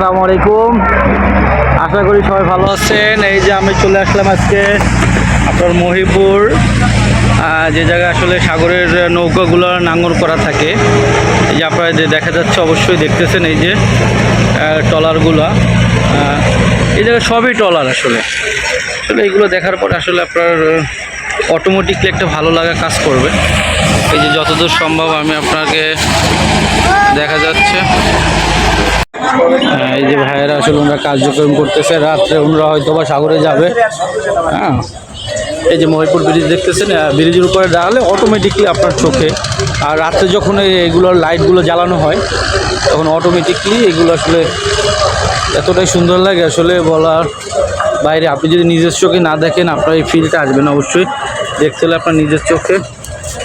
আসসালামু আলাইকুম। আশা করি সবাই ভালো আছেন। এই যে আমি চলে আসলাম আজকে আপনার মহিপুর যে জায়গায় আসলে সাগরের নৌকাগুলো নাঙ্গর করা থাকে। এই যে আপনারা যে দেখা যাচ্ছে অবশ্যই দেখতেছেন এই যে আহ, ট্রলারগুলো। এই জায়গায় সবই ট্রলার আসলে। আসলে এইগুলো দেখার পর আসলে আপনার অটোমেটিকলি একটা ভালো লাগা কাজ করবে। এই যে যতদূর সম্ভব আমি আপনাকে দেখা যাচ্ছে। এই যে ভাইয়েরা আসলে ওনারা কার্যক্রম করতেছে। রাত্রে ওনারা হয়তো বা সাগরে যাবে। হ্যাঁ এই যে মহিপুর ব্রিজ দেখতেছেন ব্রিজের উপরে দাঁড়ালে অটোমেটিকলি আপনার চোখে। আর রাত্রে যখন এগুলোর লাইটগুলো জ্বালানো হয়, তখন অটোমেটিকলি এগুলো আসলে এতটাই সুন্দর লাগে আসলে বলার বাইরে। আপনি যদি নিজের চোখে না দেখেন, আপনার এই ফিলটা আসবে না অবশ্যই। দেখতে হলে আপনার নিজের চোখে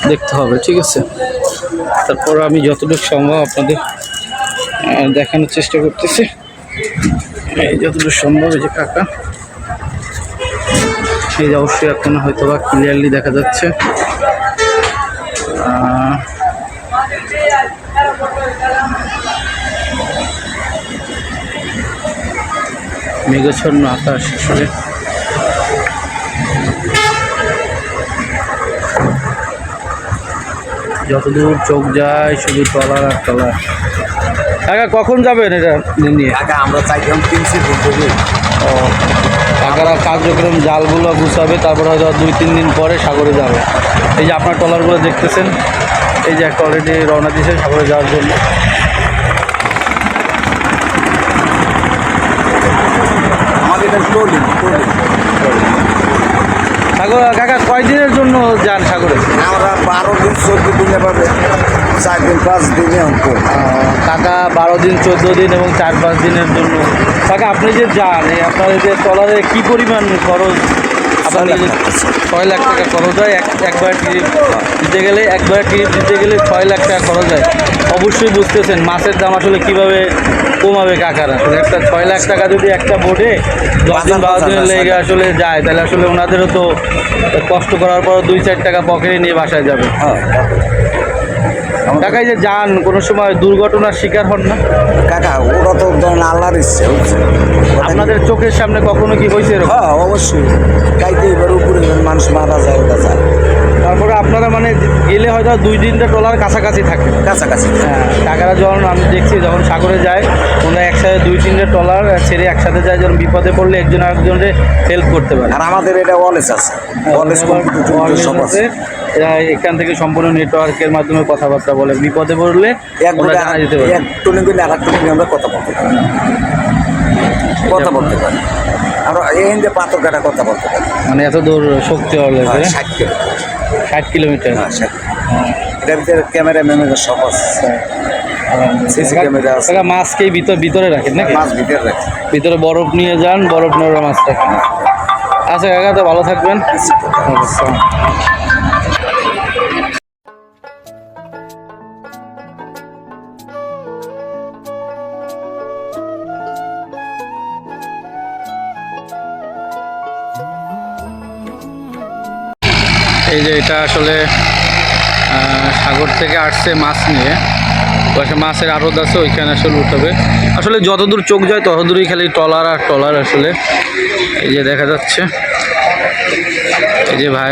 দেখতে হবে, ঠিক আছে? তারপর আমি যতটুকু সম্ভব আপনাদের দেখানোর চেষ্টা করতেছি। এই যতটুকু সম্ভব এই যে কাকা। এই যে অবশ্যই এখন হয়তো বা ক্লিয়ারলি দেখা যাচ্ছে। আহ, মেঘাচ্ছন্ন আকাশ আসলে। যতদূর চোখ যায় শুধু টলার আর টলার কাকা কখন যাবেন এটা নিয়ে? কাকা আমরা চাইছিলাম তিনশো ফুটবল ও কাকারা কার্যক্রম জালগুলো গুছাবে তারপর হয়তো দুই তিন দিন পরে সাগরে যাবে। এই যে আপনার ট্রলারগুলো দেখতেছেন এই যে একটা অলরেডি রওনা দিয়েছে সাগরে যাওয়ার জন্য। আমাদের এটা সাগর কাকা কয়দিনের জন্য যান সাগরে? আমরা বারো দিন চোদ্দ দিনে পাবে চার দিন পাঁচ দিনে অঙ্ক কাকা বারো দিন চোদ্দ দিন এবং চার পাঁচ দিনের জন্য। কাকা আপনি যে যান আপনার এই যে ট্রলারে কী পরিমাণ খরচ? ছয় লাখ টাকা। খরচ হয়। এক একবার ট্রিপ দিতে গেলে একবার ট্রিপ দিতে গেলে ছয় লাখ টাকা খরচ হয়। অবশ্যই বুঝতেছেন মাছের দাম আসলে কীভাবে কমাবে কাকারা। একটা ছয় লাখ টাকা যদি একটা বোর্ডে দশ দিন বারো দিনের লেগে আসলে যায় তাহলে আসলে ওনাদেরও তো কষ্ট করার পর দুই চার টাকা পকেটে নিয়ে বাসায় যাবে। হ্যাঁ টাকায় যে যান কোনো সময় দুর্ঘটনার শিকার হন না? কাকা ওরা তো ধরেন আল্লাহর ইচ্ছে আপনাদের চোখের সামনে কখনো কি হয়েছে এরকম? হ্যাঁ অবশ্যই। গাইতে এবার উপরে মানুষ মারা যায় ওটা যায়। তারপরে আপনারা মানে গেলে হয়তো দুই তিনটা ট্রলার কাছাকাছি থাকে। কাছাকাছি। হ্যাঁ টাকারা যখন আমি দেখছি যখন সাগরে যায় ওনারা একসাথে দুই তিনটে ট্রলার ছেড়ে একসাথে যায় যখন বিপদে পড়লে একজন আরেকজনের হেল্প করতে পারে। আর আমাদের এটা ওয়ালেস আছে। ওয়ালেস কম্পিউটার সব আছে। এরা এখান থেকে সম্পূর্ণ নেটওয়ার্কের মাধ্যমে কথাবার্তা বলে। বিপদে পড়লে এক ওরা জানা যেতে পারে এক টনে গেলে আর টনে আমরা কথা বলতে পারি। কথা বলতে পারি। আর এই যে পাথর কাটা কথা বলতে পারি। মানে এত দূর শক্তি হলে হ্যাঁ, ষাট কিলো। ষাট কিলোমিটার। হ্যাঁ ষাট। এটার ভিতরে ক্যামেরা ম্যামেরা সব আছে। সিসি ক্যামেরা আছে। কাকা মাছকে ভিতর ভিতরে রাখেন নাকি? মাছ ভিতরে রাখি। ভিতরে বরফ নিয়ে যান বরফ নিয়ে ওরা মাছ রাখেন আচ্ছা কাকা তো ভালো থাকবেন। এই যে এটা আসলে সাগর থেকে আসছে মাছ নিয়ে। পাশে মাছের আড়ত আছে, ওইখানে আসলে উঠাবে আসলে যতদূর চোখ যায়, ততদূরই খালি টলার আর টলার আসলে। এই যে দেখা যাচ্ছে। এই যে ভাই